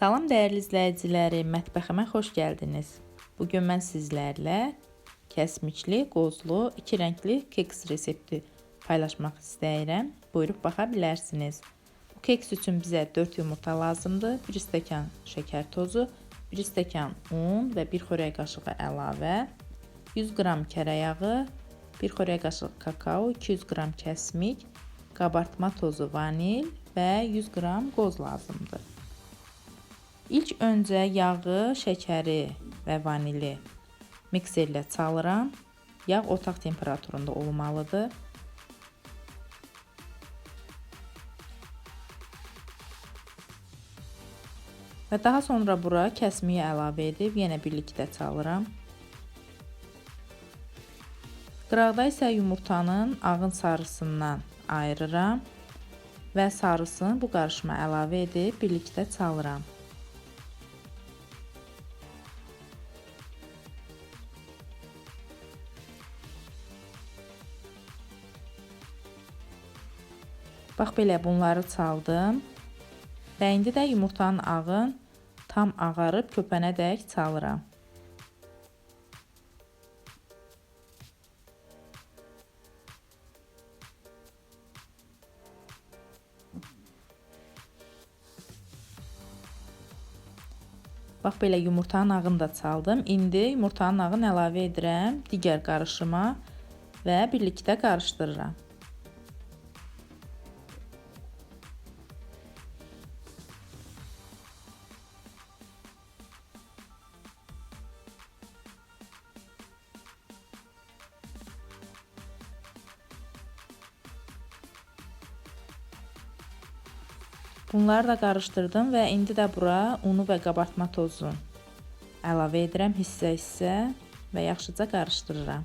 Salam dəyərli izləyicilərim, mətbəximə xoş gəldiniz. Bu gün mən sizlərlə kəsmikli, qozlu, iki rəngli keks resepti paylaşmaq istəyirəm. Buyurub baxa bilərsiniz. Bu keks üçün bizə 4 yumurta lazımdır, 1 stəkan şəkər tozu, 1 stəkan un və 1 xörək qaşığı əlavə, 100 qram kərə yağı, 1 xörək qaşığı kakao, 200 qram kəsmik, qabartma tozu vanil və 100 qram qoz lazımdır. İlk öncə yağı, şəkəri və vanili mikserlə çalıram. Yağ otaq temperaturunda olmalıdır. Və daha sonra bura kəsmiyi əlavə edib yenə birlikdə çalıram. Qıraqda isə yumurtanın ağın sarısından ayırıram və sarısını bu qarışıma əlavə edib birlikdə çalıram. Bax belə bunları çaldım. Və indi də yumurtanın ağın tam ağarıb köpənədək çalıram. Bax belə yumurtanın ağını da çaldım. İndi yumurtanın ağını əlavə edirəm digər qarışıma və birlikdə qarışdırıram. Bunları da qarışdırdım və indi də bura unu və qabartma tozunu əlavə edirəm hissə-hissə və yaxşıca qarışdırıram.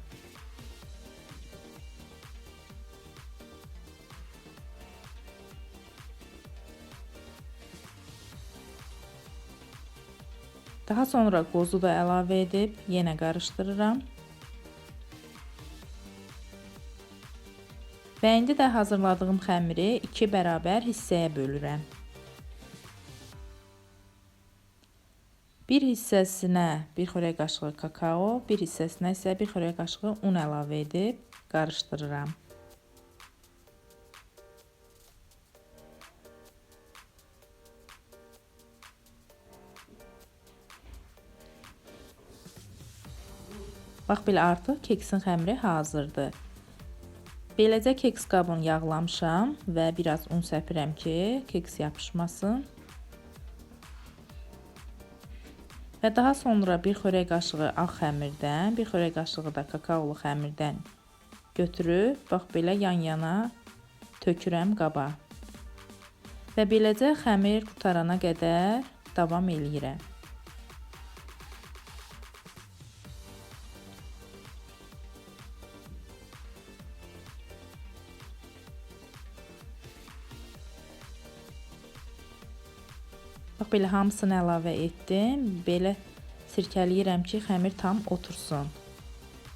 Daha sonra qozu da əlavə edib yenə qarışdırıram. Və indi də hazırladığım xəmiri 2 bərabər hissəyə bölürəm. Bir hissəsinə 1 xörək qaşığı kakao, bir hissəsinə isə 1 xörək qaşığı un əlavə edib qarışdırıram. Bax belə artıq keksin xəmiri hazırdır. Beləcə keks qabını yağlamışam və biraz un səpirəm ki, keks yapışmasın. Və daha sonra bir xörək qaşığı ağ xəmirdən, bir xörək qaşığı da kakaolu xəmirdən götürüb, bax belə yan-yana tökürəm qaba. Və beləcə xəmir qutarana qədər davam eləyirəm. Bax belə hamısını əlavə etdim. Belə sirkələyirəm ki, xəmir tam otursun.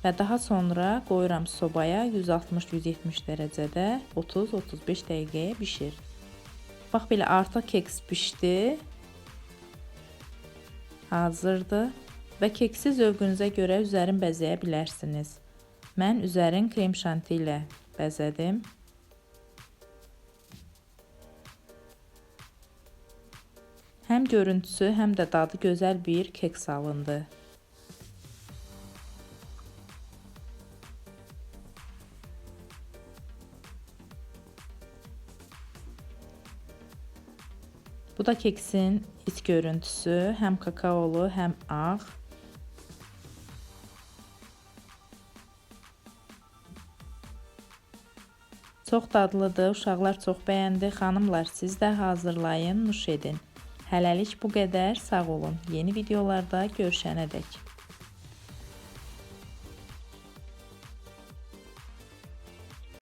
Və daha sonra qoyuram sobaya 160-170 dərəcədə 30-35 dəqiqəyə bişir. Bax belə artıq keks bişdi. Hazırdır və keksi zövqünüzə görə üzərin bəzəyə bilərsiniz. Mən üzərin krem şanti ilə bəzədim. Hem görüntüsü hem de dadı güzel bir keks alındı. Bu da keksin iç görüntüsü. Hem kakaolu hem ağ. Çox dadlıdır, uşaqlar çox bəyəndi. Xanımlar, siz də hazırlayın, nuş edin. Hələlik bu qədər. Sağ olun. Yeni videolarda görüşənədək.